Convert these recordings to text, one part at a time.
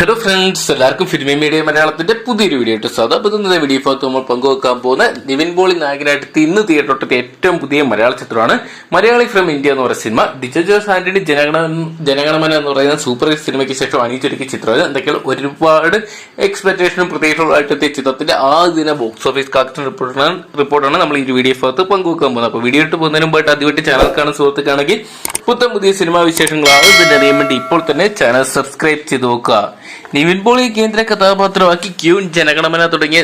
Hello friends എല്ലാവർക്കും filmi media മലയാളത്തിന്റെ പുതിയൊരു വീഡിയോ ആയിട്ട് സ്വാഗതം. ഇന്നത്തെ വീഡിയോ ഭാഗത്ത് നമ്മൾ പങ്കുവെക്കാൻ പോകുന്ന നിവിൻ പോളി നായകനായിട്ട് ഇന്ന് തിയേറ്ററിലെ ഏറ്റവും പുതിയ മലയാള ചിത്രമാണ് മലയാളി ഫ്രം ഇന്ത്യ എന്ന് പറയുന്ന സിനിമ. ഡിജോ ജോസ് ആന്റണി ജനഗണ ജനഗണമന എന്ന് പറയുന്ന സൂപ്പർ ഹിറ്റ് സിനിമയ്ക്ക് ശേഷം അണിയിച്ചൊരുക്കിയ ചിത്രമാണ് എന്തൊക്കെയാണ് ഒരുപാട് എക്സ്പെക്ടേഷനും പ്രതീക്ഷകളായിട്ട് എത്തിയ ചിത്രത്തിന്റെ ആ ദിന ബോക്സ് ഓഫീസ് കാക്ടൻ റിപ്പോർട്ടാണ് റിപ്പോർട്ടാണ് നമ്മൾ ഈ വീഡിയോ ഭാഗത്ത് പങ്കുവെക്കാൻ പോകുന്നത്. അപ്പോൾ വീഡിയോ ഇട്ട് പോകുന്നതിന് മുമ്പായിട്ട് ആദ്യമായിട്ട് ചാനൽ കാണുന്ന സുഹൃത്തുക്കാണെങ്കിൽ പുത്തം പുതിയ സിനിമാ വിശേഷങ്ങളാണ് ഇതിന്റെ അറിയാൻ വേണ്ടി ഇപ്പോൾ തന്നെ ചാനൽ സബ്സ്ക്രൈബ് ചെയ്ത് നോക്കുക. നിവിൻ പോളി കേന്ദ്ര കഥാപാത്രമാക്കി ക്യൂൻ ജനഗണമന തുടങ്ങിയ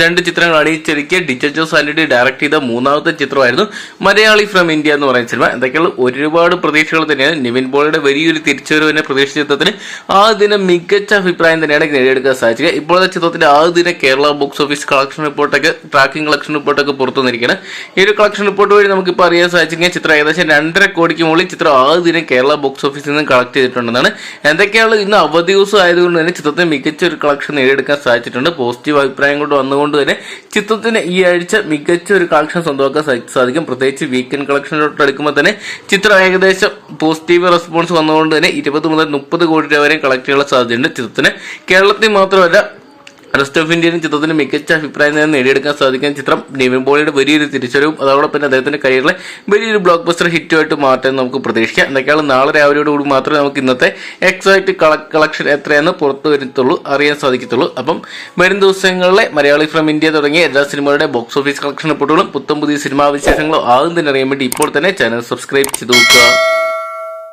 രണ്ട് ചിത്രങ്ങൾ അണിയിച്ചൊരുക്കിയ ഡിജ ജോസ് ആന്റണി ഡയറക്ട് ചെയ്ത മൂന്നാമത്തെ ചിത്രമായിരുന്നു മലയാളി ഫ്രം ഇന്ത്യ എന്ന് പറയുന്ന സിനിമ എന്തൊക്കെയുള്ള ഒരുപാട് പ്രതീക്ഷകൾ തന്നെയാണ്. നിവിൻ പോളിയുടെ വലിയൊരു തിരിച്ചുവരവിനെ പ്രതീക്ഷിച്ച ചിത്രത്തിന് ആ ദിനം മികച്ച അഭിപ്രായം തന്നെയാണ് നേടിയെടുക്കാൻ സാധിച്ചത്. ഇപ്പോഴത്തെ ചിത്രത്തിന്റെ ദിനം കേരള ബോക്സ് ഓഫീസ് കളക്ഷൻ റിപ്പോർട്ടൊക്കെ ട്രാക്കിംഗ് കളക്ഷൻ റിപ്പോർട്ടൊക്കെ പുറത്തു വന്നിരിക്കുകയാണ് ഈ ഒരു കളക്ഷൻ റിപ്പോർട്ട് വഴി നമുക്ക് നമുക്കിപ്പോൾ അറിയാൻ സാധിച്ചെങ്കിൽ ചിത്രം ഏകദേശം രണ്ടര കോടിക്ക് മുകളിൽ ചിത്രം ആ ദിനം കേരള ബോക്സ് ഓഫീസിൽ നിന്ന് കളക്ട് ചെയ്തിട്ടുണ്ടെന്നാണ്. എന്തൊക്കെയാണ് ഇന്ന് അവധി ദിവസം ആയതുകൊണ്ട് തന്നെ ചിത്രത്തിന് മികച്ച ഒരു കളക്ഷൻ നേടിയെടുക്കാൻ സാധിച്ചിട്ടുണ്ട്. പോസിറ്റീവ് അഭിപ്രായം കൊണ്ട് വന്നുകൊണ്ട് തന്നെ ചിത്രത്തിന് ഈ ആഴ്ച മികച്ച ഒരു കളക്ഷൻ സ്വന്തമാക്കാൻ സാധിക്കും. പ്രത്യേകിച്ച് വീക്കെൻഡ് കളക്ഷനിലോട്ട് എടുക്കുമ്പോൾ തന്നെ ചിത്രം ഏകദേശം പോസിറ്റീവ് റെസ്പോൺസ് വന്നതുകൊണ്ട് തന്നെ ഇരുപത് മുതൽ മുപ്പത് കോടി രൂപ വരെ കളക്ട് ചെയ്യാനുള്ള സാധ്യതയുണ്ട് ചിത്രത്തിന്. കേരളത്തിൽ മാത്രമല്ല റെസ്റ്റ് ഓഫ് ഇന്ത്യയിലും ചിത്രത്തിന് മികച്ച അഭിപ്രായം തന്നെ നേടിയെടുക്കാൻ സാധിക്കുന്ന ചിത്രം നിവിൻ പോളിയുടെ വലിയൊരു തിരിച്ചറിവും അതോടൊപ്പം തന്നെ അദ്ദേഹത്തിന്റെ കരിയറിലെ വലിയൊരു ബ്ലോക്ക് ബസ്റ്റർ ഹിറ്റുമായിട്ട് മാറ്റാൻ നമുക്ക് പ്രതീക്ഷിക്കാം. എന്തൊക്കെയാണ് നാളെ രാവിലെയോടുകൂടി മാത്രമേ നമുക്ക് ഇന്നത്തെ എക്സാക്ട് കളക്ഷൻ എത്രയെന്ന് പുറത്തു വരുത്തുള്ളൂ അറിയാൻ സാധിക്കത്തുള്ളൂ. അപ്പം വരും ദിവസങ്ങളിലെ മലയാളി ഫ്രം ഇന്ത്യ തുടങ്ങിയ എല്ലാ സിനിമകളുടെ ബോക്സ് ഓഫീസ് കളക്ഷൻ റിപ്പോർട്ടുകളും പുത്തം പുതിയ സിനിമാ വിശേഷങ്ങളും ആദ്യം തന്നെ അറിയാൻ വേണ്ടി ഇപ്പോൾ തന്നെ ചാനൽ സബ്സ്ക്രൈബ് ചെയ്ത് നോക്കുക.